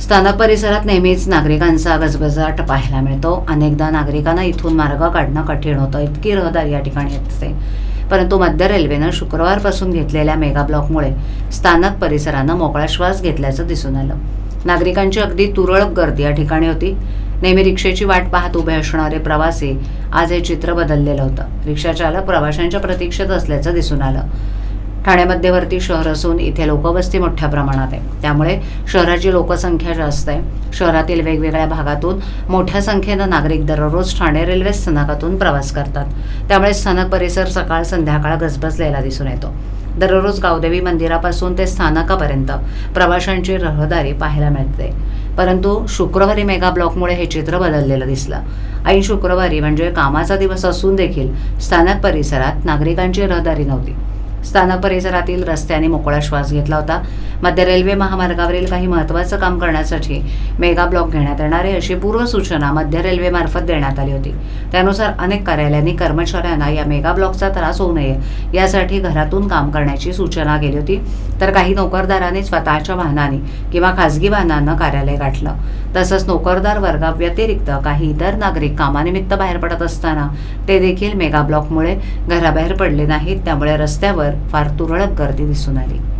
स्थानक परिसरात नेहमीच नागरिकांचा गजबजाट पाहायला मिळतो. अनेकदा नागरिकांना इथून मार्ग काढणं कठीण होतं. इतकी रहदारी या ठिकाणी असते. परंतु मध्य रेल्वेनं शुक्रवारपासून घेतलेल्या मेगा ब्लॉकमुळे स्थानक परिसरानं मोकळा श्वास घेतल्याचं दिसून आलं. नागरिकांची अगदी तुरळक गर्दी या ठिकाणी होती. नेहमी रिक्षेची वाट पाहत उभे असणारे प्रवासी आज हे चित्र बदललेलं होतं. रिक्षाचालक प्रवाशांच्या प्रतीक्षेत असल्याचं दिसून आलं. ठाणे मध्यवर्ती शहर असून इथे लोकवस्ती मोठ्या प्रमाणात आहे. त्यामुळे शहराची लोकसंख्या जास्त आहे. शहरातील वेगवेगळ्या भागातून मोठ्या संख्येनं नागरिक दररोज ठाणे रेल्वे स्थानकातून प्रवास करतात. त्यामुळे स्थानक परिसर सकाळ संध्याकाळ गजबजलेला दिसून येतो. दररोज गावदेवी मंदिरापासून ते स्थानकापर्यंत प्रवाशांची रहदारी पाहायला मिळते. परंतु शुक्रवारी मेगा ब्लॉकमुळे हे चित्र बदललेलं दिसलं. ऐन शुक्रवारी म्हणजे कामाचा दिवस असून देखील स्थानक परिसरात नागरिकांची रहदारी नव्हती. स्थानक परिसरातील रस्त्याने मोकळा श्वास घेतला होता. मध्य रेल्वे महामार्गावरील काही महत्त्वाचं काम करण्यासाठी मेगा ब्लॉक घेण्यात येणार आहे अशी पूर्वसूचना मध्य रेल्वेमार्फत देण्यात आली होती. त्यानुसार अनेक कार्यालयांनी कर्मचाऱ्यांना या मेगा ब्लॉकचा त्रास होऊ नये यासाठी घरातून काम करण्याची सूचना केली होती. तर काही नोकरदारांनी स्वतःच्या वाहनाने किंवा खासगी वाहनानं कार्यालय गाठलं. तसंच नोकरदार वर्गाव्यतिरिक्त काही इतर नागरिक कामानिमित्त बाहेर पडत असताना ते देखील मेगा ब्लॉकमुळे घराबाहेर पडले नाहीत. त्यामुळे रस्त्यावर रस्त्यावर फार तुरळक गर्दी दिसून आली.